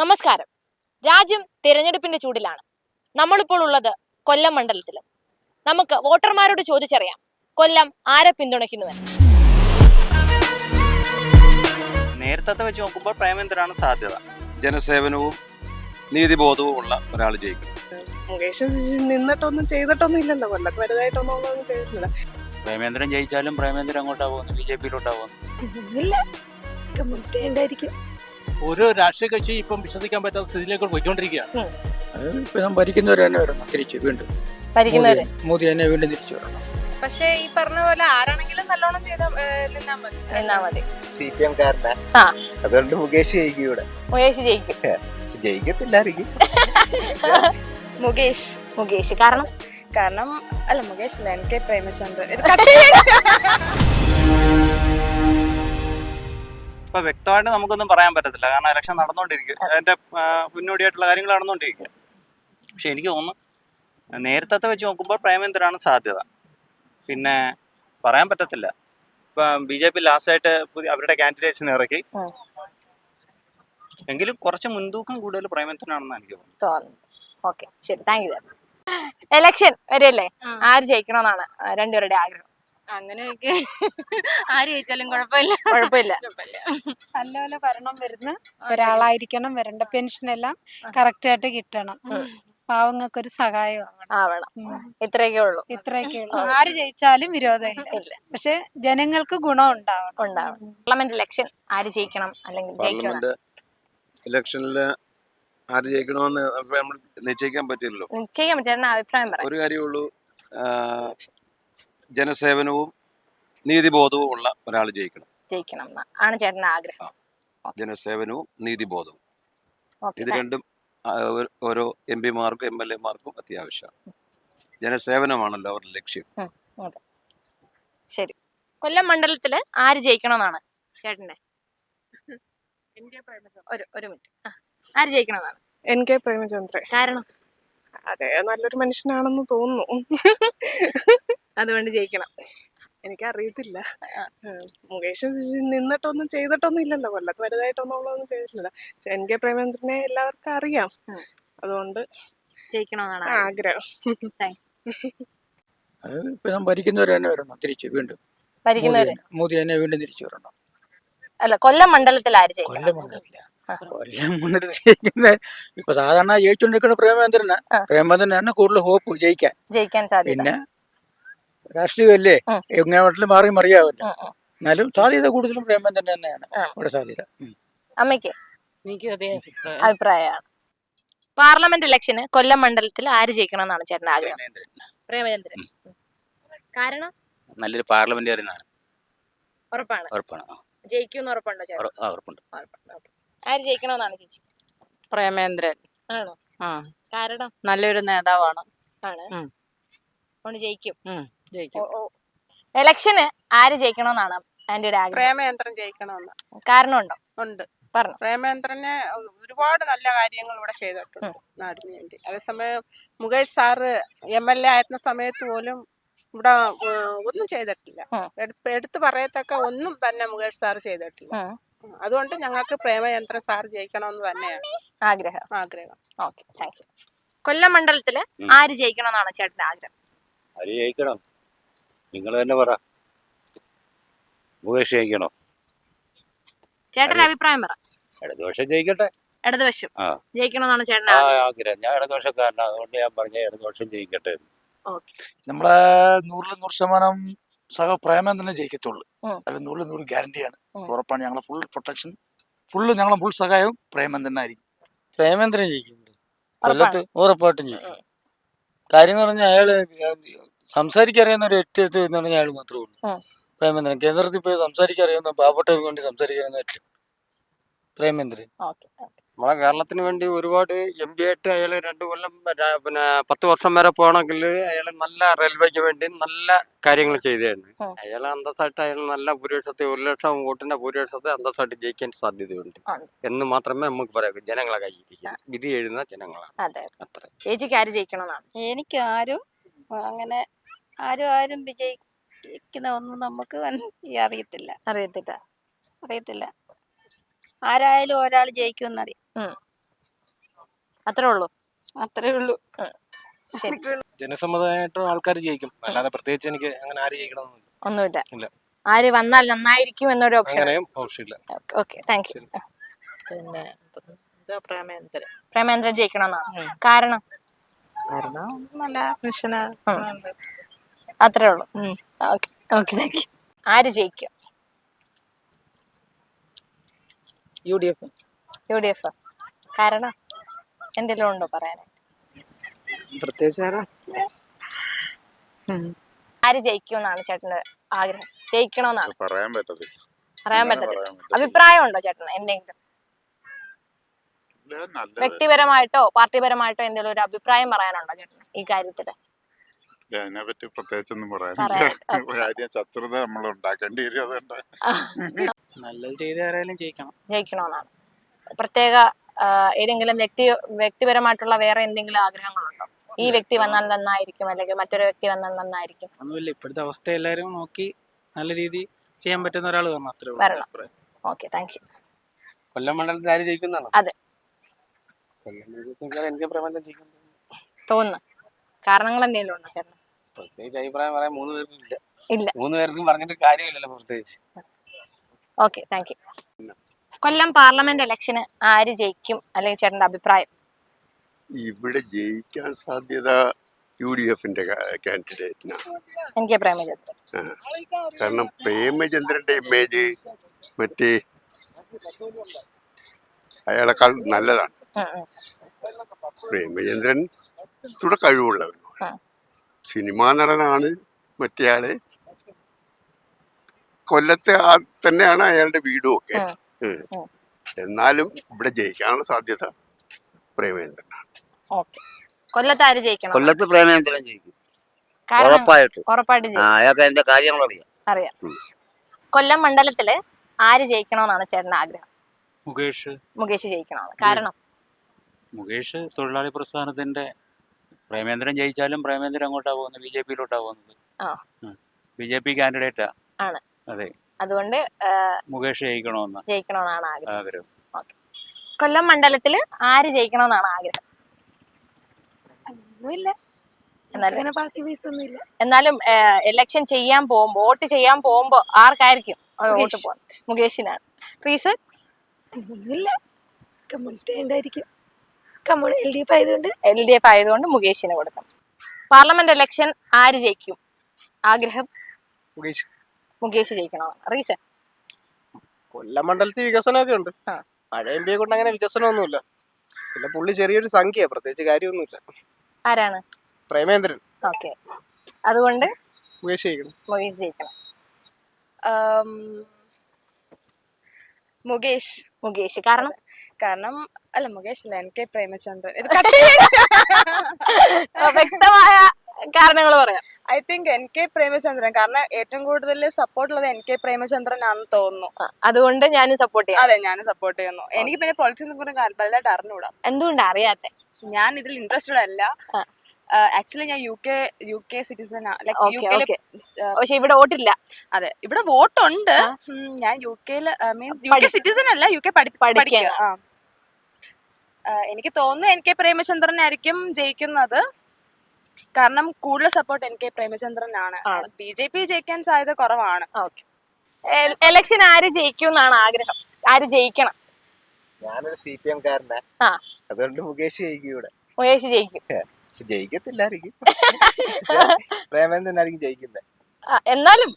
നമസ്കാരം. രാജ്യം തിരഞ്ഞെടുപ്പിന്റെ ചൂടിലാണ്. നമ്മളിപ്പോൾ ഉള്ളത് കൊല്ലം മണ്ഡലത്തിലും. നമുക്ക് വോട്ടർമാരോട് ചോദിച്ചറിയാം കൊല്ലം ആരെ പിന്തുണയ്ക്കുന്നുവെന്ന്. നേരത്തെ വെച്ച് നോക്കുമ്പോൾ പ്രേമേന്ദ്രനാണ് സാധ്യത. ജനസേവനവും നീതിബോധവും ഉള്ള ഒരാൾ ജയിക്കും. മുകേഷ് നിന്നിട്ടൊന്നും ചെയ്തിട്ടൊന്നും ഇല്ലല്ലോ. കൊല്ലത്ത് വലുതായിട്ടൊന്നും ഒന്നും ചെയ്തിട്ടില്ല. പ്രേമേന്ദ്രൻ ജയിച്ചാലും പ്രേമേന്ദ്രൻ അങ്ങോട്ടാ പോകുന്നു ബി ജെ പിയിലോട്ടാ പോകുന്നു ഇല്ല. കമ്മ്യൂണിസ്റ്റ് ആയിരിക്കും. ഓരോ രാഷ്ട്രീയ കക്ഷി ഇപ്പം വിശ്വസിക്കാൻ പറ്റാത്ത സ്ഥിതിയിലേക്ക് പോയിക്കൊണ്ടിരിക്കുകയാണ്. ഇപ്പൊ ഞാൻ ഭരിക്കുന്നവർ തന്നെ വരണം തിരിച്ച് വീണ്ടും. ഭരിക്കുന്നവര്? മോദി- മോദി തന്നെ വീണ്ടും തിരിച്ചു വരണം. പക്ഷേ ഈ പറഞ്ഞ പോലെ ആരാണെങ്കിലും നല്ലോണം ചെയ്താൽ നിന്നാ മതി. എന്നാ മതി. സി പി എംകാരനാ ആ. അതുകൊണ്ട് മുകേഷ് ജയിക്കും ഇവിടെ. മുകേഷ് ജയിക്കും. പക്ഷെ ജയിക്കത്തില്ലായിരിക്കും. മുകേഷ്. മുകേഷ് കാരണം? കാരണം അല്ല മുകേഷ് അല്ല എനിക്ക് പ്രേമചന്ദ്രൻ. ഇത് ഇപ്പൊ വ്യക്തമായിട്ട് നമുക്കൊന്നും പറയാൻ പറ്റത്തില്ല. കാരണം ഇലക്ഷൻ നടന്നുകൊണ്ടിരിക്കും അതിന്റെ മുന്നോടിയായിട്ടുള്ള കാര്യങ്ങൾ നടന്നുകൊണ്ടിരിക്കുക പക്ഷെ എനിക്ക് തോന്നുന്നു നേരത്തെ വെച്ച് നോക്കുമ്പോൾ പ്രേമേന്ദ്രനാണ് സാധ്യത. പിന്നെ പറയാൻ പറ്റത്തില്ല. ഇപ്പൊ ബി ജെ പി ലാസ്റ്റായിട്ട് പുതിയ അവരുടെ കാൻഡിഡേറ്റ്സിനെ ഇറക്കി. എങ്കിലും കുറച്ച് മുൻതൂക്കം കൂടുതൽ പ്രേമേന്ദ്രനാണെന്നാണ് എനിക്ക് തോന്നുന്നു ഓക്കെ. ശരി. Thank you. എലക്ഷൻ വരെയല്ലേ? ആര് ജയിക്കണമെന്നാണ് രണ്ടുപേരുടെ ആഗ്രഹം. അങ്ങനെയൊക്കെ. ആര് ജയിച്ചാലും കുഴപ്പമില്ല. കുഴപ്പമില്ല. നല്ലപോലെ ഭരണം വരുന്ന ഒരാളായിരിക്കണം. വരേണ്ട പെൻഷൻ എല്ലാം കറക്റ്റ് ആയിട്ട് കിട്ടണം. പാവങ്ങൾക്ക് ഒരു സഹായം ആവണം. ഇത്രയൊക്കെ ഉള്ളൂ. ഇത്രയൊക്കെ ഉള്ളൂ. ആര് ജയിച്ചാലും വിരോധമില്ല. ഇല്ല. പക്ഷെ ജനങ്ങൾക്ക് ഗുണം ഉണ്ടാവണം. ഉണ്ടാവണം. പാർലമെന്റ് ഇലക്ഷൻ ആര് ജയിക്കണം അല്ലെങ്കിൽ ജയിക്കണം ഇലക്ഷനിൽ ആര് ജയിക്കണമെന്ന് നമ്മൾ നിശ്ചയിക്കാൻ പറ്റില്ലല്ലോ. നിശ്ചയിക്കാൻ പറ്റുന്ന അഭിപ്രായം പറയാം ഒരു കാര്യമുള്ളൂ ജനസേവനവും നീതിബോധവും ഉള്ള ഒരാൾ ജയിക്കണം. ജയിക്കണം ആണ് ആഗ്രഹം. ജനസേവനവും നീതിബോധവും. ഇത് രണ്ടും ഓരോ എം പിമാർക്കും എം എൽ എമാർക്കും അത്യാവശ്യമാണ് ജനസേവനമാണല്ലോ അവരുടെ ലക്ഷ്യം. ശരി. കൊല്ലം മണ്ഡലത്തിൽ ആര് ജയിക്കണമെന്നാണ് ചേട്ടന്റെ? ഒരു ഒരു മിനിറ്റ്. ആ, ആര് ജയിക്കണമെന്നാണ് എൻ കെ പ്രേമചന്ദ്രൻ. കാരണം? അതെ നല്ലൊരു മനുഷ്യനാണെന്ന് തോന്നുന്നു. അതുകൊണ്ട് ജയിക്കണം. എനിക്കറിയത്തില്ല. മുകേഷ് നിന്നിട്ടൊന്നും ചെയ്തിട്ടൊന്നും ഇല്ലല്ലോ. കൊല്ലത്ത് വലുതായിട്ടൊന്നും ഒന്നും ചെയ്തിട്ടില്ല പക്ഷെ എൻ കെ പ്രേമേന്ദ്രനെ എല്ലാവർക്കും അറിയാം. അതുകൊണ്ട് ജയിക്കണമെന്നാണ് ആഗ്രഹം. ആഗ്രഹം അത് ഇപ്പൊ ഞാൻ ഭരിക്കുന്നവർ തന്നെ വരണം തിരിച്ച് വീണ്ടും. മോദി ഭരിക്കുന്നവര് തന്നെ- വീണ്ടും തിരിച്ചു വരണം. അല്ല കൊല്ലം മണ്ഡലത്തിൽ ആര് കൊല്ലം മണ്ഡലത്തില. കൊല്ലം മണ്ഡലത്തിൽ ജയിക്കുന്ന ഇപ്പൊ സാധാരണ ജയിച്ചുകൊണ്ടിരിക്കുന്ന പ്രേമേന്ദ്രനാ. പ്രേമേന്ദ്രനാണ് കൂടുതൽ ഹോപ്പ് ജയിക്കാൻ. ജയിക്കാൻ സാധിക്കും പിന്നെ രാഷ്ട്രീയമല്ലേ? എങ്ങനെ മട്ടിലും മാറി മറിയാവില്ല. എന്നാലും സാധ്യത കൂടുതലും പ്രേമേന്ദ്രൻ തന്നെയാണ് ആ. ഇവിടെ സാധ്യത. അമ്മയ്ക്ക് എനിക്ക് അതേ അഭിപ്രായമാണ്. പാർലമെന്റ് ഇലക്ഷന് കൊല്ലം മണ്ഡലത്തിൽ ആര് ജയിക്കണമെന്നാണ് ചേട്ടൻ ആഗ്രഹം? പ്രേമചന്ദ്രൻ. കാരണം? നല്ലൊരു പാർലമെന്റേറിയനാണ് ഉറപ്പാണ്. ഉറപ്പാണ്. ജയിക്കും ഉറപ്പുണ്ടോ ചേട്ടൻ? ഉറപ്പുണ്ട്. ആര് ജയിക്കണമെന്നാണ് ചേച്ചി? പ്രേമേന്ദ്രൻ ആണോ? ആ. കാരണം? നല്ലൊരു നേതാവാണ്. ആണ്. അതുകൊണ്ട് ജയിക്കും. ഇലക്ഷന് ആര് ജയിക്കണമെന്നാണ് ആന്റിയുടെ ആഗ്രഹം. പ്രേമയന്ത്രം ജയിക്കണമെന്ന് കാരണമുണ്ടോ? ഉണ്ട്. പറഞ്ഞു. പ്രേമേന്ദ്രന് ഒരുപാട് നല്ല കാര്യങ്ങൾ ഇവിടെ ചെയ്തിട്ടുണ്ട് നാടിന് വേണ്ടി. അതേസമയം Mukesh sir M L A ആയിരുന്ന സമയത്ത് പോലും ഇവിടെ ഒന്നും ചെയ്തിട്ടില്ല. എടുത്തു പറയത്തക്ക ഒന്നും തന്നെ മുകേഷ് സാറ് ചെയ്തിട്ടില്ല. അതുകൊണ്ട് ഞങ്ങൾക്ക് പ്രേമയന്ത്രം സാർ ജയിക്കണമെന്ന് തന്നെയാണ് ആഗ്രഹം. ആഗ്രഹം. ഓക്കെ. താങ്ക് യു കൊല്ലം മണ്ഡലത്തിൽ ആര് ജയിക്കണമെന്നാണ് ചേട്ടന്റെ ആഗ്രഹം? ആര് ജയിക്കണം? നിങ്ങൾ തന്നെ പറ. മുകേഷ് ജയിക്കണോ? ചേട്ടന്റെ അഭിപ്രായം പറ. ഇടതുപക്ഷം ജയിക്കട്ടെ. ഇടതുപക്ഷം ആ. ജയിക്കണമെന്നാണ് ചേട്ടൻ ആ ആഗ്രഹം. ഞാൻ ഇടതുപക്ഷക്കാരനാണ് അതുകൊണ്ട് ഞാൻ പറഞ്ഞ ഇടതുപക്ഷം ജയിക്കട്ടെ എന്ന്. നമ്മളെ നൂറിൽ നൂറ് ശതമാനം സഹ തന്നെ ജയിക്കത്തുള്ളൂ. ഉം. അതിൽ നൂറിൽ നൂറ് ഗ്യാരണ്ടിയാണ് ഉം. ഉറപ്പാണ്. ഞങ്ങളെ ഫുൾ പ്രൊട്ടക്ഷൻ ഫുള്ള് ഞങ്ങളെ ഫുൾ സഹായവും ആയിരിക്കും. പ്രേമേന്ദ്രൻ ജയിക്കുന്നുണ്ട് കൊല്ലത്ത് ഉറപ്പായിട്ടും ജയിക്കും. കാര്യം എന്ന് പറഞ്ഞാൽ അയാൾ സംസാരിക്കറിയുന്ന ഒരു എട്ട് എത്ത് എന്ന് പറഞ്ഞാൽ അയാൾ മാത്രമേ ഉള്ളൂ. പ്രേമേന്ദ്രൻ. കേന്ദ്രത്തിൽ പോയി സംസാരിക്കറിയുന്ന പാവപ്പെട്ടവർക്ക് വേണ്ടി സംസാരിക്കാൻ പ്രേമേന്ദ്രൻ. ഓക്കെ നമ്മളെ കേരളത്തിന് വേണ്ടി ഒരുപാട് എം പി ആയിട്ട് അയാൾ രണ്ട് കൊല്ലം പിന്നെ പത്ത് വർഷം വരെ പോകണമെങ്കിൽ അയാൾ നല്ല റെയിൽവേക്ക് വേണ്ടി നല്ല കാര്യങ്ങൾ ചെയ്തതാണ്. അയാളെ അയാൾ അന്തസ്സായിട്ട് അയാൾ നല്ല ഭൂരിപക്ഷത്തെ ഒരു ലക്ഷം വോട്ടിന്റെ ഭൂരിപക്ഷത്തെ അന്തസ്സായിട്ട് ജയിക്കാൻ സാധ്യതയുണ്ട്. എന്ന് മാത്രമേ നമുക്ക് പറയാം ജനങ്ങളെ കയ്യിരിക്കും വിധി എഴുതുന്ന ജനങ്ങളാണ്. അതെ അത്ര. ചേച്ചിക്ക് ആര് ജയിക്കണമെന്നാണ്? എനിക്ക് ആരും അങ്ങനെ ആരും ആരും വിജയിക്കുന്ന ഒന്നും നമുക്ക് അറിയത്തില്ല. അറിയത്തില്ല. അറിയത്തില്ല. ആരായാലും ഒരാൾ ജയിക്കും ഉം. അത്രേ ഉള്ളൂ. അത്രേ ഉള്ളൂ. ജനസമ്മതമായിട്ട് ആൾക്കാർ ജയിക്കും. അല്ലാതെ പ്രത്യേകിച്ച് എനിക്ക് അങ്ങനെ ആര് ജയിക്കണമെന്നില്ല. ഒന്നുമില്ല. ഇല്ല. ആര് വന്നാൽ നന്നായിരിക്കും എന്നൊരു ഓപ്ഷൻ. അങ്ങനെയും ആവശ്യമില്ല ഓക്കെ താങ്ക് യു. പിന്നെ പ്രേമേന്ദ്രൻ? പ്രേമേന്ദ്രൻ ജയിക്കണമെന്നാണ്? കാരണം? കാരണം നല്ല മനുഷ്യനാണ് അത്രേ ഉള്ളൂ. ഓക്കെ ഓക്കെ താങ്ക് യു ആര് ജയിക്കും? U D F. U D F. കാരണം? എന്തെങ്കിലും ഉണ്ടോ പറയാനായിട്ട് ആര്? ജയിക്കും എന്നാണ് ചേട്ടന്റെ ആഗ്രഹം. ജയിക്കണമെന്നാണ് പറയാൻ പറ്റത്തില്ല. പറയാൻ പറ്റത്തില്ല. അഭിപ്രായം ഉണ്ടോ ചേട്ടന് എന്തെങ്കിലും? വ്യക്തിപരമായിട്ടോ പാർട്ടിപരമായിട്ടോ എന്തെങ്കിലും ഒരു അഭിപ്രായം പറയാനുണ്ടോ ചേട്ടന് ഈ കാര്യത്തിൽ? ഇല്ല, അതിനെപ്പറ്റി പ്രത്യേകിച്ചൊന്നും പറയാനില്ല. കാര്യം ശത്രുത നമ്മൾ ഉണ്ടാക്കേണ്ടി വരും അതുകൊണ്ട്. നല്ലത് ചെയ്ത് ആരായാലും ജയിക്കണം. ജയിക്കണമെന്നാണ് പ്രത്യേക ഏതെങ്കിലും വ്യക്തി വ്യക്തിപരമായിട്ടുള്ള വേറെ എന്തെങ്കിലും ആഗ്രഹങ്ങളുണ്ടോ? ഈ വ്യക്തി വന്നാൽ നന്നായിരിക്കും അല്ലെങ്കിൽ മറ്റൊരു വ്യക്തി വന്നാൽ നന്നായിരിക്കും. ഒന്നുമില്ല ഇപ്പോഴത്തെ അവസ്ഥ എല്ലാവരും നോക്കി നല്ല രീതി ചെയ്യാൻ പറ്റുന്ന ഒരാൾ വരണം അത്രേ വരണം. Okay thank you. കൊല്ലം മണ്ഡലത്തിൽ ആര് ജയിക്കുന്നതാണ് അതെ. കൊല്ലം മണ്ഡലത്തിൽ എനിക്ക് പ്രബന്ധം ജയിക്കും തോന്നുന്നു. കാരണങ്ങൾ എന്തെങ്കിലും ഉണ്ടോ ചേട്ടൻ പ്രത്യേകിച്ച് അഭിപ്രായം പറയാൻ മൂന്ന് പേർക്കും ഇല്ല. ഇല്ല. മൂന്ന് പേർക്കും പറഞ്ഞിട്ട് കാര്യമില്ലല്ലോ പ്രത്യേകിച്ച്. Okay thank you. Kollam parliament ഇലക്ഷന് ആര് ജയിക്കും? അല്ലെങ്കിൽ ചേട്ടന്റെ അഭിപ്രായം? ഇവിടെ ജയിക്കാൻ സാധ്യത യു ഡി എഫിന്റെ കാൻഡിഡേറ്റിനാണ് എനിക്ക് പ്രേമചന്ദ്രൻ. കാരണം പ്രേമചന്ദ്രന്റെ ഇമേജ് മറ്റേ അയാളെക്കാൾ നല്ലതാണ്. പ്രേമചന്ദ്രൻ തുട കഴിവുള്ളവർ. സിനിമാ നടനാണ് മറ്റേയാൾ. കൊല്ലത്തെ ആ തന്നെയാണ് അയാളുടെ വീടും ഒക്കെ. എന്നാലും ഇവിടെ ജയിക്കാനുള്ള സാധ്യത പ്രേമേന്ദ്രനാണ്. ഓക്കെ. കൊല്ലത്ത് ആര് ജയിക്കണം? കൊല്ലത്ത് പ്രേമേന്ദ്രൻ ജയിക്കും. കാരണം ഉറപ്പായിട്ടും. ഉറപ്പായിട്ട് അയാൾക്ക് അതിന്റെ കാര്യങ്ങൾ അറിയാം. അറിയാം. കൊല്ലം മണ്ഡലത്തിൽ ആര് ജയിക്കണമെന്നാണ് ചേട്ടന്റെ ആഗ്രഹം? മുകേഷ്. മുകേഷ് ജയിക്കണമെന്ന്. കാരണം? മുകേഷ് തൊഴിലാളി പ്രസ്ഥാനത്തിന്റെ പ്രേമേന്ദ്രൻ ജയിച്ചാലും പ്രേമേന്ദ്രൻ അങ്ങോട്ടാ പോകുന്നത് ബി ജെ പിയിലോട്ടാ പോകുന്നത് ആ. ബി ജെ പി കാൻഡിഡേറ്റാ ആണ്. അതെ. അതുകൊണ്ട് മുകേഷ് ജയിക്കണമെന്ന്. ജയിക്കണമെന്നാണ് ആഗ്രഹം. ആഗ്രഹം. കൊല്ലം മണ്ഡലത്തിൽ ആര് ജയിക്കണമെന്നാണ് ആഗ്രഹം? എന്നാലും ഇലക്ഷൻ ചെയ്യാൻ പോകുമ്പോ വോട്ട് ചെയ്യാൻ പോകുമ്പോ ആർക്കായിരിക്കും വോട്ട്. പോകുന്നത് മുകേഷിനാണ്. റീസൺ? ഒന്നുമില്ല കമ്മ്യൂണിസ്റ്റ് ഉണ്ടായിരിക്കും കമ്മ്യൂണി എൽ ഡി എഫ് ആയതുകൊണ്ട്? എൽ ഡി എഫ് ആയതുകൊണ്ട് മുകേഷിന് കൊടുക്കണം. പാർലമെന്റ് ഇലക്ഷൻ ആര് ജയിക്കും? ആഗ്രഹം? മുകേഷ്. മുകേഷ് ജയിക്കണമെന്ന് റീസൺ കൊല്ലം മണ്ഡലത്തിൽ വികസനമൊക്കെ ഉണ്ട്. ആ. പഴയ എം പിയെ കൊണ്ട് അങ്ങനെ വികസനമൊന്നുമില്ല. പിന്നെ പുള്ളി ചെറിയൊരു സംഖ്യ പ്രത്യേകിച്ച് കാര്യമൊന്നുമില്ല. ആരാണ്? പ്രേമേന്ദ്രൻ. ഓക്കെ. അതുകൊണ്ട് മുകേഷ് ജയിക്കണം. മുകേഷ് ജയിക്കണം. മുകേഷ്. മുകേഷ്. കാരണം? കാരണം അല്ല മുകേഷ് അല്ല എൻ കെ പ്രേമചന്ദ്രൻ. ഇത് വ്യക്തമായ കാരണങ്ങൾ പറയാം. I think N K Premachandran. കാരണം ഏറ്റവും കൂടുതൽ സപ്പോർട്ട് ഉള്ളത് എൻ കെ പ്രേമചന്ദ്രൻ ആണെന്ന് തോന്നുന്നു. അതുകൊണ്ട് ഞാൻ സപ്പോർട്ട് ചെയ്യാം. അതെ ഞാൻ സപ്പോർട്ട് ചെയ്യുന്നു. എനിക്ക് പിന്നെ പൊളിറ്റിക്സിനെ കുറിച്ച് വലുതായിട്ട് അറിഞ്ഞൂടാ. എന്തുകൊണ്ട്? അറിയാത്തെ. ഞാൻ ഇതിൽ ഇൻട്രസ്റ്റഡ് അല്ല. ആക്ച്വലി ഞാൻ U K U K citizen like U K കെയിലെ. പക്ഷെ ഇവിടെ വോട്ടില്ല. അതെ. ഇവിടെ വോട്ടുണ്ട്. ഉണ്ട് ഞാൻ യു കെയിൽ മീൻസ് യു കെ സിറ്റിസൺ അല്ല യു കെ പഠിക്കുക. എനിക്ക് തോന്നുന്നു എൻ കെ പ്രേമചന്ദ്രനായിരിക്കും ജയിക്കുന്നത്. കാരണം കൂടുതൽ സപ്പോർട്ട് എൻ കെ പ്രേമചന്ദ്രനാണ് ആണ്. ബി ജെ പി ജയിക്കാൻ സാധ്യത കുറവാണ്. ഓക്കെ എലക്ഷൻ ആര് ജയിക്കും എന്നാണ് ആഗ്രഹം. ആര് ജയിക്കണം? ഞാനൊരു സി പി എം കാരനാ. ആ. അതുകൊണ്ട് മുകേഷ് ജയിക്കും ഇവിടെ. മുകേഷ് ജയിക്കും. ജയിക്കത്തില്ലായിരിക്കും. പ്രേമേന്ദ്രനായിരിക്കും ജയിക്കുന്നത് ആ, എന്നാലും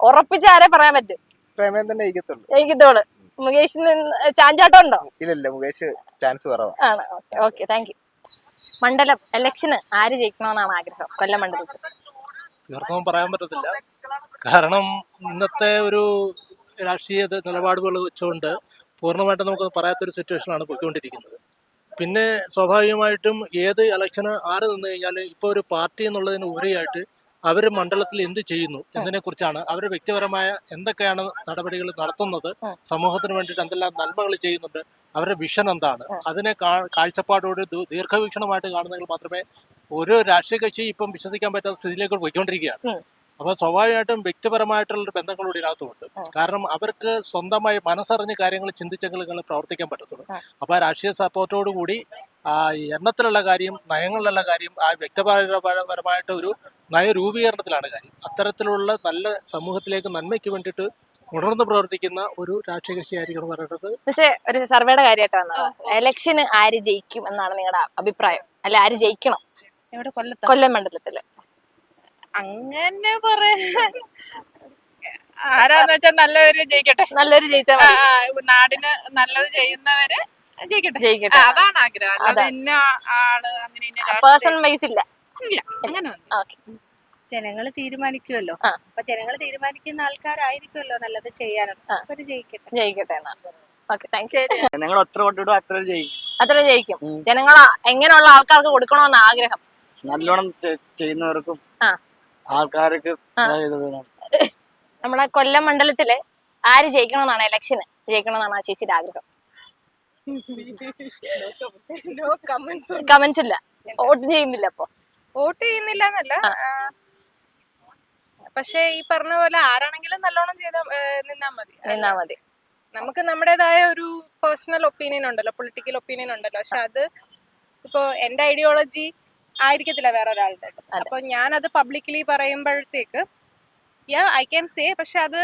ഉറപ്പിച്ച് ആരെ പറയാൻ പറ്റും? പ്രേമേന്ദ്രൻ ജയിക്കത്തുള്ളൂ. ജയിക്കത്തോൾ. മുകേഷിന് ചാഞ്ചാട്ടം ഉണ്ടോ? ഇല്ലല്ല മുകേഷ് ചാൻസ് കുറവാണ് ആണ്. Okay okay thank you. മണ്ഡലം ഇലക്ഷന് ആര് ജയിക്കണമെന്നാണ് ആഗ്രഹം കൊല്ലം മണ്ഡലത്തിൽ? തീർത്തും പറയാൻ പറ്റത്തില്ല. കാരണം ഇന്നത്തെ ഒരു രാഷ്ട്രീയ നിലപാടുകൾ വെച്ചുകൊണ്ട് പൂർണമായിട്ടും നമുക്ക് പറയാത്തൊരു സിറ്റുവേഷനാണ് പോയിക്കൊണ്ടിരിക്കുന്നത്. പിന്നെ സ്വാഭാവികമായിട്ടും ഏത് ഇലക്ഷന് ആര് നിന്ന് കഴിഞ്ഞാൽ ഇപ്പോൾ ഒരു പാർട്ടി എന്നുള്ളതിന് ഉപരിയായിട്ട് അവർ മണ്ഡലത്തിൽ എന്ത് ചെയ്യുന്നു എന്നതിനെ കുറിച്ചാണ് അവർ വ്യക്തിപരമായ എന്തൊക്കെയാണ് നടപടികൾ നടത്തുന്നത് സമൂഹത്തിന് വേണ്ടിയിട്ട് എന്തെല്ലാം നന്മകൾ ചെയ്യുന്നുണ്ട് അവരുടെ വിഷൻ എന്താണ് അതിനെ കാഴ്ചപ്പാടോടെ കാഴ്ചപ്പാടോട് ദീർഘവീക്ഷണമായിട്ട് കാണുന്നെങ്കിൽ മാത്രമേ ഓരോ രാഷ്ട്രീയ കക്ഷി ഇപ്പം വിശ്വസിക്കാൻ പറ്റാത്ത സ്ഥിതിയിലേക്ക് പോയിക്കൊണ്ടിരിക്കുകയാണ്. ഉം. അപ്പോൾ സ്വാഭാവികമായിട്ടും വ്യക്തിപരമായിട്ടുള്ള ബന്ധങ്ങളോട് ഇതിനകത്തുമുണ്ട് കാരണം അവർക്ക് സ്വന്തമായി മനസ്സറിഞ്ഞ് കാര്യങ്ങൾ ചിന്തിച്ചെങ്കിലും പ്രവർത്തിക്കാൻ പറ്റത്തുള്ളൂ. അപ്പൊ രാഷ്ട്രീയ സപ്പോർട്ടോട് കൂടി എണ്ണത്തിലുള്ള കാര്യം നയങ്ങളിലുള്ള കാര്യം ആ വ്യക്തിപരപരമായിട്ട് ഒരു നയരൂപീകരണത്തിലാണ് കാര്യം. അത്തരത്തിലുള്ള നല്ല സമൂഹത്തിലേക്ക് നന്മയ്ക്ക് വേണ്ടിയിട്ട് ഉണർന്ന് പ്രവർത്തിക്കുന്ന ഒരു രാഷ്ട്രീയ കക്ഷിയായിരിക്കണം പറയുന്നത്. പക്ഷേ ഒരു സർവേയുടെ കാര്യമായിട്ട് വന്നത്. ഇലക്ഷന് ആര് ജയിക്കും എന്നാണ് നിങ്ങളുടെ അഭിപ്രായം? അല്ല ആര് ജയിക്കണം? കൊല്ലം മണ്ഡലത്തിൽ. അങ്ങനെ പറയാ ആരാന്ന് വെച്ചാൽ നല്ലവര് ജയിക്കട്ടെ. നല്ലൊരു ജയിച്ചാൽ മതി. നാടിന് നല്ലത് ചെയ്യുന്നവര് ജയിക്കട്ടെ. ജയിക്കട്ടെ. ആ, അതാണ് ആഗ്രഹം. അല്ലാതെ അതാ. ഇന്ന ആൾ അങ്ങനെ ഇന്ന രാഷ്ട്രീയ- പേഴ്സൺ വൈസ് ഇല്ല. ഇല്ല അങ്ങനെ ഓക്കെ. ജനങ്ങൾ തീരുമാനിക്കുമല്ലോ ആ. അപ്പൊ ജനങ്ങൾ തീരുമാനിക്കുന്ന ആൾക്കാരായിരിക്കുമല്ലോ നല്ലത് ചെയ്യാനുള്ളത് ആ. അവർ ജയിക്കട്ടെ. ജയിക്കട്ടെ എന്നാ. ഓക്കെ താങ്ക്സ് ഞങ്ങൾ എത്ര അത്ര ജയിക്കും. അത്ര ജയിക്കും. ജനങ്ങൾ എങ്ങനെയുള്ള ആൾക്കാർക്ക് കൊടുക്കണമെന്ന് ആഗ്രഹം? നല്ലോണം ചെ- ചെയ്യുന്നവർക്കും. ആൾക്കാർക്ക് നമ്മളെ കൊല്ലം മണ്ഡലത്തിൽ ആര് ജയിക്കണമെന്നാണ് ഇലക്ഷന് ജയിക്കണമെന്നാണ് ആ ചേച്ചിയുടെ ആഗ്രഹം. കമന്റ്സ് ഇല്ല. വോട്ട് ചെയ്യുന്നില്ല അപ്പൊ. വോട്ട് ചെയ്യുന്നില്ല എന്നല്ല. പക്ഷെ ഈ പറഞ്ഞ പോലെ ആരാണെങ്കിലും നല്ലോണം ചെയ്ത നിന്നാ മതി. നിന്നാ മതി. നമുക്ക് നമ്മുടേതായ ഒരു പേഴ്സണൽ ഒപ്പീനിയൻ ഉണ്ടല്ലോ പൊളിറ്റിക്കൽ ഒപ്പീനിയൻ ഉണ്ടല്ലോ. പക്ഷെ അത് ഇപ്പോ എന്റെ ഐഡിയോളജി ആയിരിക്കത്തില്ല വേറെ ഒരാളുടെ അപ്പൊ ഞാനത് അത് പബ്ലിക്കലി പറയുമ്പോഴത്തേക്ക് യാ ഐ ക്യാൻ സേ പക്ഷെ അത്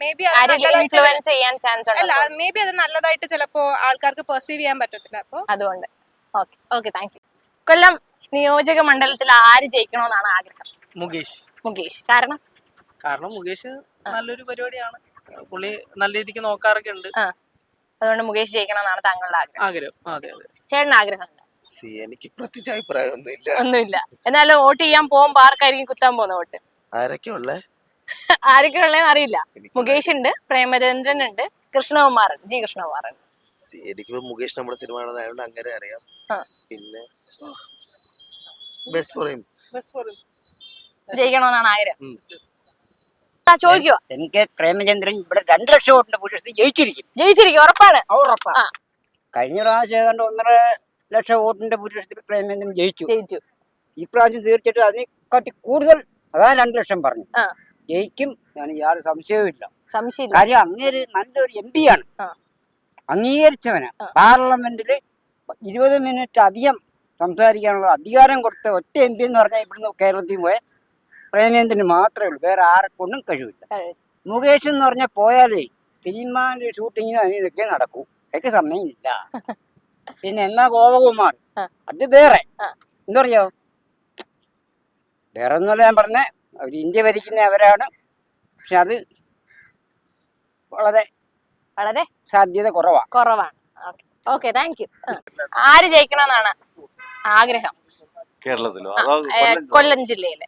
മേ ബി ഇൻഫ്ലുവൻസ് ചെയ്യാൻ ചാൻസ് അല്ല ഉണ്ട്? മേ ബി അത് നല്ലതായിട്ട് ചിലപ്പോ ആൾക്കാർക്ക് പെർസീവ് ചെയ്യാൻ പറ്റത്തില്ല. അപ്പൊ അതുകൊണ്ട്. Okay okay thank you Kollam നിയോജക മണ്ഡലത്തിൽ ആര് ജയിക്കണമെന്നാണ് ആഗ്രഹം? മുകേഷ്. മുകേഷ്. കാരണം? കാരണം മുകേഷ് നല്ലൊരു പരിപാടിയാണ്. പുള്ളി നല്ല രീതിക്ക് നോക്കാറൊക്കെ ഉണ്ട്. അതുകൊണ്ട് മുകേഷ് ജയിക്കണമെന്നാണ് താങ്കളുടെ ആഗ്രഹം. ആഗ്രഹം. അതെ അതെ. ചേട്ടന് ആഗ്രഹം എനിക്ക് പ്രത്യേകിച്ച് അഭിപ്രായമൊന്നുമില്ല ഒന്നുമില്ല. എന്നാലും വോട്ട് ചെയ്യാൻ പോകുമ്പോ ആർക്കായിരിക്കും കുത്താൻ പോകുന്ന വോട്ട്? ആരൊക്കെ ഉള്ളേ? ആരൊക്കെ ഉള്ളതെന്ന് അറിയില്ല. മുകേഷ് ഉണ്ട് പ്രേമചന്ദ്രൻ ഉണ്ട് കൃഷ്ണകുമാർ ജി കൃഷ്ണകുമാർ ഉണ്ട്. എനിക്കിപ്പോ മുകേഷ് നമ്മുടെ സിനിമ ആയതുകൊണ്ട് അങ്ങനെ അറിയാം. ആ. പിന്നെ ബെസ്റ്റ് ഫോർ ഹിം ജയിക്കണമെന്നാണ് ആയിരം ആ ചോദിക്കുക എനിക്ക് പ്രേമചന്ദ്രൻ ഇവിടെ രണ്ട് ലക്ഷം വോട്ടിന്റെ പുരുഷത്തിൽ ജയിച്ചിരിക്കും. ജയിച്ചിരിക്കും ഉറപ്പാണ്. ഉറപ്പാണ്. ആ. കഴിഞ്ഞ പ്രാവശ്യം ഏതാണ്ട് ഒന്നര ലക്ഷം വോട്ടിന്റെ ഭൂരിപക്ഷത്തിൽ പ്രേമേന്ദ്രൻ ജയിച്ചു. ജയിച്ചു. ഇപ്രാവശ്യം തീർച്ചയായിട്ടും അതിനെക്കാട്ടി കൂടുതൽ അതാ രണ്ടു ലക്ഷം പറഞ്ഞു. ജയിക്കും ഞാൻ യാതൊരു സംശയവുമില്ല. കാര്യം അങ്ങേര് നല്ലൊരു എം പി ആണ്. അംഗീകരിച്ചവന്. പാർലമെന്റിൽ ഇരുപത് മിനിറ്റ് അധികം സംസാരിക്കാനുള്ള അധികാരം കൊടുത്ത ഒറ്റ എം പി എന്ന് പറഞ്ഞാൽ ഇവിടുന്ന് കേരളത്തിൽ പോയ പ്രേമേന്ദ്രന് മാത്രമേ ഉള്ളൂ. വേറെ ആരെക്കൊണ്ടും കഴിവില്ല. മുകേഷ് എന്ന് പറഞ്ഞാൽ പോയാലേ സിനിമാന്റെ ഷൂട്ടിങ്ങിന് അതിനൊക്കെ നടക്കൂ. അതൊക്കെ സമയമില്ല. പിന്നെ എന്നാ ഗോപകുമാർ അത് വേറെ. എന്താ പറയോ വേറെ ഒന്നുമല്ല ഞാൻ പറഞ്ഞേ. അവർ ഇന്ത്യ ഭരിക്കുന്ന അവരാണ്. പക്ഷെ അത് വളരെ വളരെ സാധ്യത കുറവാണ് കുറവാണ്. ഓക്കെ. Thank you. ആര് ജയിക്കണമെന്നാണ് ആഗ്രഹം? കേരളത്തിലോ? അതോ കൊല്ലം കൊല്ലം ജില്ലയിൽ.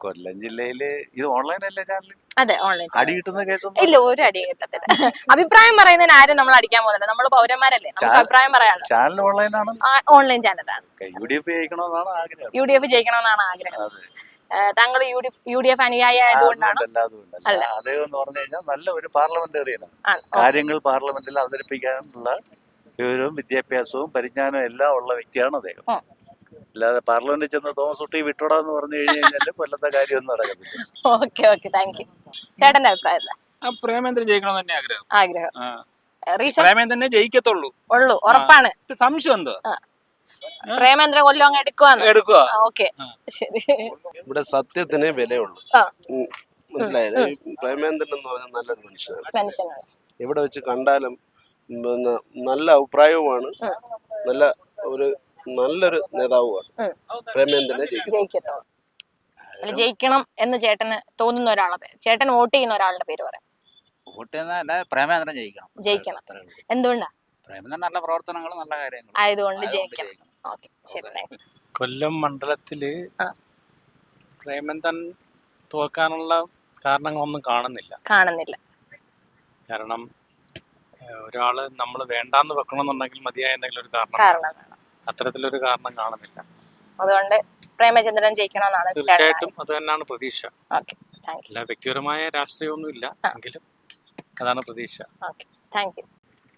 കൊല്ലം ജില്ലയിൽ ഇത് ഓൺലൈൻ അല്ലേ ചാനൽ അതെ ഓൺലൈൻ അടി കിട്ടുന്ന കേസ് ഇല്ല ഒരു അടി കിട്ടത്തില്ല. അഭിപ്രായം പറയുന്നതിന് ആരും നമ്മൾ അടിക്കാൻ പോകുന്നില്ല. നമ്മൾ പൗരന്മാരല്ലേ? നമുക്ക് അഭിപ്രായം പറയാനുള്ളൂ ചാനൽ ഓൺലൈൻ ആണ്. ഓൺലൈൻ ചാനലാണ് യു ഡി എഫ് ജയിക്കണമെന്നാണ് ആഗ്രഹം. യു ഡി എഫ് ജയിക്കണമെന്നാണ് ആഗ്രഹം. താങ്കൾ യു ഡി എഫ് അനുയായി ആയതുകൊണ്ടാണ് അതുകൊണ്ടല്ല, അതുകൊണ്ടല്ല. അല്ല. അദ്ദേഹം എന്ന് പറഞ്ഞു കഴിഞ്ഞാൽ നല്ല ഒരു പാർലമെന്റേറിയനാണ് കാര്യങ്ങൾ പാർലമെന്റിൽ അവതരിപ്പിക്കാനുള്ള വിവരവും വിദ്യാഭ്യാസവും പരിജ്ഞാനവും എല്ലാം ഉള്ള വ്യക്തിയാണ് അദ്ദേഹം. അല്ലാതെ പാർലമെന്റിൽ ചെന്ന് തോമസ് കുട്ടി വിട്ടോടാന്ന് പറഞ്ഞു കഴിഞ്ഞു കഴിഞ്ഞാൽ കൊല്ലത്തെ കാര്യമൊന്നും നടക്കത്തില്ല. ഓക്കെ ഓക്കെ താങ്ക് യു ചേട്ടന്റെ അഭിപ്രായം ആ പ്രേമേന്ദ്രൻ ജയിക്കണം തന്നെ ആഗ്രഹം. ആഗ്രഹം. ആ. റീസൺ? പ്രേമേന്ദ്രനെ ജയിക്കത്തുള്ളൂ. ഉള്ളൂ ഉറപ്പാണ്. സംശയം എന്തോ? പ്രേമേന്ദ്ര കൊല്ലം അങ്ങ് എടുക്കുവാന്ന്. എടുക്കുക ഓക്കെ. ശരി. ഇവിടെ സത്യത്തിന് വിലയുള്ളൂ. ആ. ഉം. മനസ്സിലായില്ലേ? ഈ പ്രേമേന്ദ്രൻ എന്ന് പറഞ്ഞാൽ നല്ലൊരു മനുഷ്യനാണ്. പെൻഷനാണ് എവിടെ വെച്ച് കണ്ടാലും പിന്നെ നല്ല അഭിപ്രായവുമാണ്. നല്ല ഒരു നല്ലൊരു നേതാവുമാണ്. പ്രേമേന്ദ്രനെ ജയിക്കും. ജയിക്കത്തുള്ളൂ അല്ല ജയിക്കണം എന്ന് ചേട്ടന് തോന്നുന്ന ഒരാളെ ചേട്ടൻ വോട്ട് ചെയ്യുന്ന ഒരാളുടെ പേര് പറയാം. വോട്ട് ചെയ്യുന്നതല്ല പ്രേമേന്ദ്രൻ ജയിക്കണം. ജയിക്കണം. എന്തുകൊണ്ടാ? പ്രേമേന്ദ്രൻ നല്ല പ്രവർത്തനങ്ങളും നല്ല കാര്യങ്ങളും. ആയതുകൊണ്ട് ജയിക്കണം. ഓക്കെ ശരി കൊല്ലം മണ്ഡലത്തിൽ പ്രേമേന്ദ്രൻ തോക്കാനുള്ള കാരണങ്ങളൊന്നും കാണുന്നില്ല. കാണുന്നില്ല. കാരണം ഒരാൾ നമ്മൾ വേണ്ടാന്ന് വെക്കണമെന്നുണ്ടെങ്കിൽ മതിയായ എന്തെങ്കിലും ഒരു കാരണം. അത്തരത്തിലൊരു കാരണം കാണുന്നില്ല. അതുകൊണ്ട് പ്രേമചന്ദ്രൻ ജയിക്കണം എന്നാണ് തീർച്ചയായിട്ടും അത് തന്നെയാണ് പ്രതീക്ഷ. അല്ല വ്യക്തിപരമായ രാഷ്ട്രീയമൊന്നും ഇല്ല എങ്കിലും അതാണ് പ്രതീക്ഷ.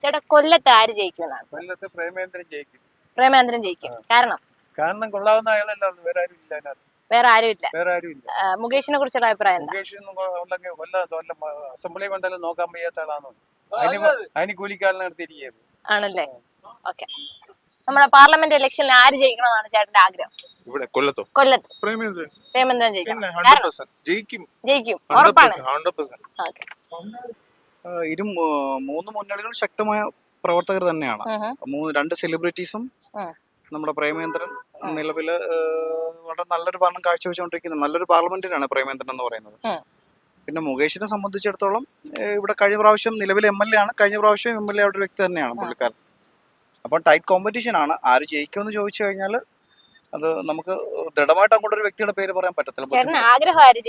ചേട്ടാ കൊല്ലത്ത് ആര് ജയിക്കുമെന്നാണ്? കൊല്ലത്ത് പ്രേമേന്ദ്രൻ ജയിക്കും. പ്രേമേന്ദ്രൻ ജയിക്കും. കാരണം? കാരണം കൊള്ളാവുന്ന അയാളല്ലാതെ വേറെ ആരും ഇല്ല അതിനകത്ത്. വേറെ ആരും ഇല്ല. വേറെ ആരും ഇല്ല. മുകേഷിനെ കുറിച്ചുള്ള അഭിപ്രായം അസംബ്ലി മണ്ഡലം നോക്കാൻ വയ്യാത്ത ആളാണോ അതിന് കൂലിക്കാരനെ നിർത്തിയിരിക്കുകയാണ് ആണല്ലേ? ഓക്കെ. നമ്മുടെ പാർലമെന്റ് ഇലക്ഷനിൽ ആര് ജയിക്കണമെന്നാണ് ചേട്ടന്റെ ആഗ്രഹം? ഇവിടെ കൊല്ലത്തോ? കൊല്ലത്ത്. പ്രേമേന്ദ്രൻ. പ്രേമേന്ദ്രൻ ജയിക്കണം. പിന്നെ കാരണം? ജയിക്കും. ജയിക്കും. ഉറപ്പാണ്. പെർസെന്റ് ഹൺഡ്രഡ് പെർസെന്റ് ഓക്കെ ഇരു മൂ- മൂന്ന് മുന്നണികളും ശക്തമായ പ്രവർത്തകർ തന്നെയാണ്. മൂന്ന് രണ്ട് സെലിബ്രിറ്റീസും നമ്മുടെ പ്രേമേന്ദ്രൻ നിലവിൽ വളരെ നല്ലൊരു ഭരണം കാഴ്ചവെച്ചുകൊണ്ടിരിക്കുന്നത് നല്ലൊരു പാർലമെന്റിനാണ് പ്രേമേന്ദ്രൻ എന്ന് പറയുന്നത്. പിന്നെ മുകേഷിനെ സംബന്ധിച്ചിടത്തോളം ഇവിടെ കഴിഞ്ഞ പ്രാവശ്യം നിലവിലെ എം എൽ എ ആണ്. കഴിഞ്ഞ പ്രാവശ്യം എം എൽ എ ഒരു വ്യക്തി തന്നെയാണ് പുള്ളിക്കാരൻ. അപ്പോൾ ടൈറ്റ് കോമ്പറ്റീഷൻ ആണ്. ആര് ജയിക്കുമെന്ന് ചോദിച്ചു കഴിഞ്ഞാൽ അത് നമുക്ക് ദൃഢമായിട്ട് അങ്ങോട്ട് ഒരു വ്യക്തിയുടെ പേര് പറയാൻ പറ്റത്തില്ല. ആഗ്രഹം ആര്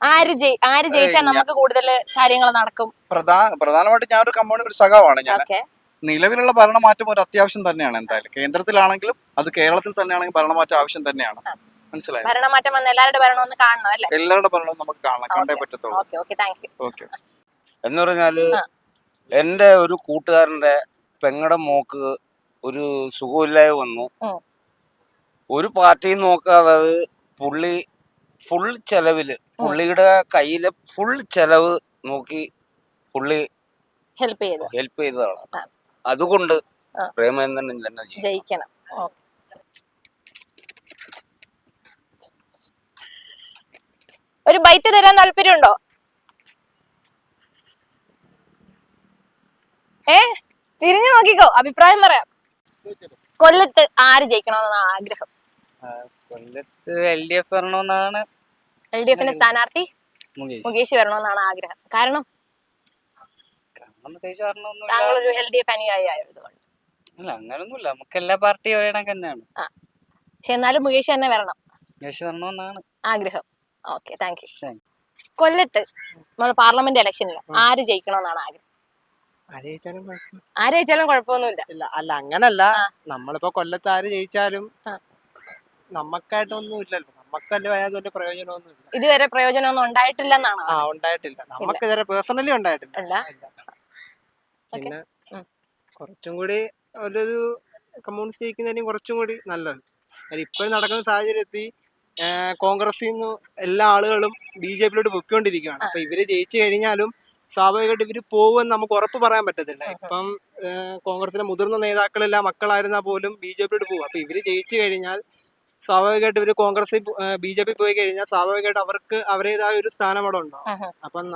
ആര് ജയി ആര് ജയിച്ചാൽ ഞാൻ- നമുക്ക് കൂടുതൽ കാര്യങ്ങൾ നടക്കും? പ്രധാന പ്രധാനമായിട്ട് ഞാനൊരു കമ്മ്യൂണി ഒരു സഖാവാണ്. ഞാൻ നിലവിലുള്ള ഭരണമാറ്റം ഒരു അത്യാവശ്യം തന്നെയാണ് എന്തായാലും. കേന്ദ്രത്തിലാണെങ്കിലും അത് കേരളത്തിൽ തന്നെയാണെങ്കിൽ ഭരണമാറ്റം ആവശ്യം തന്നെയാണ്. മനസ്സിലായി? ഭരണമാറ്റം വന്ന് എല്ലാവരുടെ ഭരണം ഒന്ന് കാണണം അല്ലേ? എല്ലാവരുടെ ഭരണവും നമുക്ക് കാണാൻ കണ്ടേ പറ്റത്തുള്ളൂ. Okay okay. താങ്ക് എന്ന് പറഞ്ഞാൽ എന്റെ ഒരു കൂട്ടുകാരന്റെ പെങ്ങടെ മോക്ക് ഒരു സുഖമില്ലായ്മ വന്നു. ഒരു പാർട്ടിയും നോക്കാതെ പുള്ളി ഫുൾ ചെലവിൽ പുള്ളിയുടെ കയ്യിലെ ഫുൾ ചെലവ് നോക്കി പുള്ളി ഹെൽപ്പ് ചെയ്തു. ഹെൽപ്പ് ചെയ്തതാണ് അതുകൊണ്ട് ആ. പ്രേമേന്ദ്രൻ തന്നെ ജയിക്കണം. ഒരു ബൈറ്റ് തരാൻ താല്പര്യമുണ്ടോ ഏ തിരിഞ്ഞു നോക്കിക്കോ അഭിപ്രായം പറയാം. കൊല്ലത്ത് ആര് ജയിക്കണമെന്നാണ് ആഗ്രഹം? കൊല്ലത്ത് എൽ ഡി എഫ് വരണമെന്നാണ് എൽ ഡി എഫിന്റെ സ്ഥാനാർത്ഥി മുകേഷ്. വരണമെന്നാണ് ആഗ്രഹം. കാരണം? കാരണം പ്രത്യേകിച്ച് വരണമെന്നില്ല താങ്കൾ ഒരു എൽ ഡി എഫ് അനുയായി ആയതുകൊണ്ട്. അല്ല അങ്ങനൊന്നുമില്ല. നമുക്ക് എല്ലാ പാർട്ടിയും ഒരേ കണക്ക് തന്നെയാണ്. ആ പക്ഷെ എന്നാലും മുകേഷ് തന്നെ വരണം. മുകേഷ് വരണമെന്നാണ്. ആഗ്രഹം. Okay thank you. കൊല്ലത്ത് നമ്മൾ പാർലമെന്റ് ഇലക്ഷനിൽ ആര് ജയിക്കണമെന്നാണ് ആഗ്രഹം? ആര് ജയിച്ചാലും കുഴപ്പമൊന്നുമില്ല ഇല്ല അല്ല അങ്ങനല്ല. നമ്മളിപ്പോ കൊല്ലത്ത് ആര് ജയിച്ചാലും നമുക്കായിട്ടൊന്നും ഇല്ലല്ലോ. നമുക്കല്ല അതിന്റെ പ്രയോജനമൊന്നും ഇല്ല. ഇതുവരെ പ്രയോജനമൊന്നും ഉണ്ടായിട്ടില്ലെന്നാണ്? ആ ഉണ്ടായിട്ടില്ല. നമുക്ക് ഇതുവരെ പേഴ്സണലി ഉണ്ടായിട്ടില്ല. പിന്നെ കുറച്ചും കൂടി ഒരു കമ്മ്യൂണിസ്റ്റ് ജയിക്കുന്നതിനും കുറച്ചും കൂടി നല്ലത്. ഇപ്പോൾ നടക്കുന്ന സാഹചര്യത്തിൽ കോൺഗ്രസിൽ നിന്ന് എല്ലാ ആളുകളും ബി ജെ പിയിലോട്ട് പൊയ്ക്കൊണ്ടിരിക്കുകയാണ്. അപ്പൊ ഇവർ ജയിച്ചു കഴിഞ്ഞാലും സ്വാഭാവികമായിട്ട് ഇവർ പോകുമെന്ന് നമുക്ക് ഉറപ്പ് പറയാൻ പറ്റത്തില്ല. ഇപ്പം കോൺഗ്രസിലെ മുതിർന്ന നേതാക്കളെല്ലാം മക്കളായിരുന്നാൽ പോലും ബി ജെ പിയോട് പോകും അപ്പൊ ഇവർ ജയിച്ചു കഴിഞ്ഞാൽ സ്വാഭാവികമായിട്ട് ഇവർ കോൺഗ്രസിൽ ബി ജെ പി പോയി കഴിഞ്ഞാൽ സ്വാഭാവികമായിട്ട് അവർക്ക് അവരേതായ ഒരു സ്ഥാനം അവിടെ ഉണ്ടാവും. അപ്പം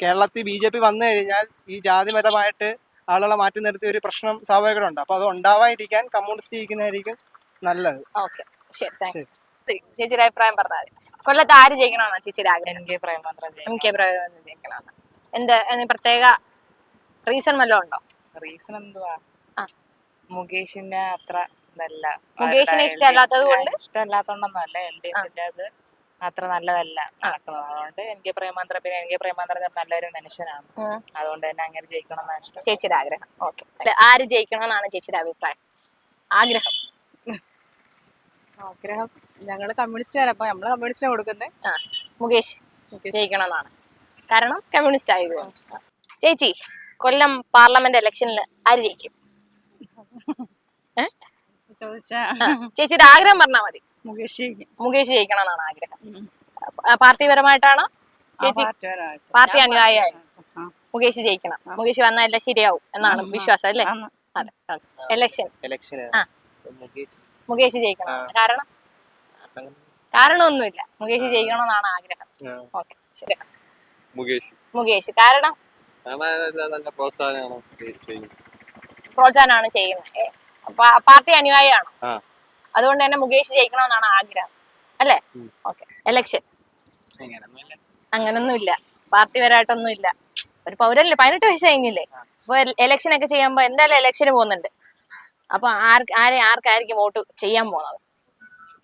കേരളത്തിൽ ബി ജെ പി വന്നു കഴിഞ്ഞാൽ ഈ ജാതിപരമായിട്ട് ആളുകളെ മാറ്റി നിർത്തിയ ഒരു പ്രശ്നം സ്വാഭാവികമായിട്ടുണ്ട് അപ്പൊ അത് ഉണ്ടാവാതിരിക്കാൻ കമ്മ്യൂണിസ്റ്റ് ജയിക്കുന്നതായിരിക്കും നല്ലത്. ഓക്കെ. ശരി ചേച്ചിയുടെ അഭിപ്രായം പറഞ്ഞാൽ കൊല്ലത്ത് ആര് ജയിക്കണമെന്നാ ചേച്ചിയുടെ ആഗ്രഹം? N K Premachandran M K Premachandran ജയിക്കണമെന്ന്. എന്ത് അതിന് പ്രത്യേക റീസൺ വല്ലതും ഉണ്ടോ? റീസൺ എന്തുവാ? ആ. മുകേഷിന്റെ അത്ര ഇതല്ല. മുകേഷിനെ അവരുടെ ഇഷ്ടമല്ലാത്തത് LDF കൊണ്ട്? ഇഷ്ടമല്ലാത്തോണ്ടെന്നല്ല എൽ ഡി എഫിന്റെ അത് അത്ര നല്ലതല്ല നടക്കുന്നത്. അതുകൊണ്ട് എനിക്ക് പ്രേമാന്ത്ര പിന്നെ എനിക്ക് പ്രേമാന്ത്ര നല്ലൊരു മനുഷ്യനാണ്. ഉം. അതുകൊണ്ട് തന്നെ അങ്ങനെ ജയിക്കണം എന്നാണ് ഇഷ്ടം. ചേച്ചിയുടെ ആഗ്രഹം. ഓക്കെ. ആര് ജയിക്കണമെന്നാണ് ചേച്ചിയുടെ അഭിപ്രായം? ആഗ്രഹം. ആഗ്രഹം. ഞങ്ങൾ കമ്മ്യൂണിസ്റ്റ് അപ്പൊ നമ്മൾ കമ്മ്യൂണിസ്റ്റിനെ കൊടുക്കുന്നത് ആ മുകേഷ് ജയിക്കണമെന്നാണ്. കാരണം കമ്മ്യൂണിസ്റ്റ് ആയതുകൊണ്ട്. ചേച്ചി കൊല്ലം പാർലമെന്റ് ഇലക്ഷനിൽ ആര് ജയിക്കും? ഏ? ചോദിച്ചാ. ആ, ചേച്ചിയുടെ ആഗ്രഹം പറഞ്ഞാൽ മതി. മുകേഷ് മുകേഷ് ജയിക്കണമെന്നാണ് ആഗ്രഹം. ആ, പാർട്ടിപരമായിട്ടാണോ? ചേച്ചി പാർട്ടി അനുയായി മുകേഷ് ജയിക്കണം. മുകേഷ് വന്നാൽ എല്ലാം ശരിയാവും എന്നാണ് വിശ്വാസം അല്ലേ? അതെ ഇലക്ഷൻ ഇലക്ഷൻ ആ. മുകേഷ്. ജയിക്കണം. കാരണം കാരണമൊന്നുമില്ല. മുകേഷ് ജയിക്കണമെന്നാണ് ആഗ്രഹം. ഓക്കെ ശരി. മുകേഷ്. മുകേഷ് കാരണം? പ്രോത്സാഹനമാണ് ചെയ്യുന്നത്. പാർട്ടി അനുയായിയാണ്. അതുകൊണ്ട് തന്നെ മുകേഷ് ജയിക്കണമെന്നാണ് ആഗ്രഹം. അല്ലേ? ഓക്കെ. എലക്ഷൻ അങ്ങനൊന്നുമില്ല. പാർട്ടി വരായിട്ടൊന്നും ഇല്ല ഒരു പൗരല്ലേ പതിനെട്ട് വയസ്സ് കഴിഞ്ഞില്ലേ? അപ്പൊ എലക്ഷൻ ഒക്കെ ചെയ്യുമ്പോ എന്തായാലും എലക്ഷന് പോകുന്നുണ്ട്. അപ്പൊ ആർക്ക് ആരെ ആർക്കായിരിക്കും വോട്ട് ചെയ്യാൻ പോകുന്നത്?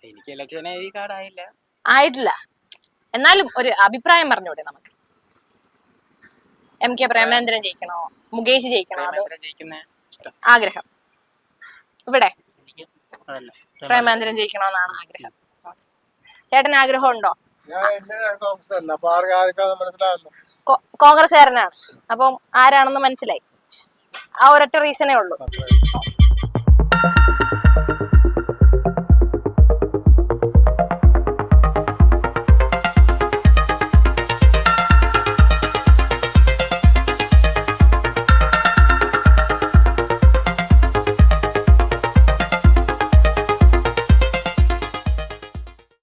എനിക്ക് ഇലക്ഷൻ ഐ കാർഡ് ആയില്ല. ആയിട്ടില്ല. എന്നാലും ഒരു അഭിപ്രായം പറഞ്ഞൂടെ നമുക്ക്. എം കെ പ്രേമേന്ദ്രൻ ജയിക്കണോ? മുകേഷ് ജയിക്കണോ? അതോ ആഗ്രഹം. ഇവിടെ. പ്രേമേന്ദ്രൻ ജയിക്കണമെന്നാണ് ആഗ്രഹം. ചേട്ടൻ ആഗ്രഹം ഉണ്ടോ കോൺഗ്രസ് കാരനാണ് കോൺഗ്രസ്സുകാരനാണ്. അപ്പം ആരാണെന്ന് മനസ്സിലായി. ആ ഒരൊറ്റ റീസണേ ഉള്ളൂ.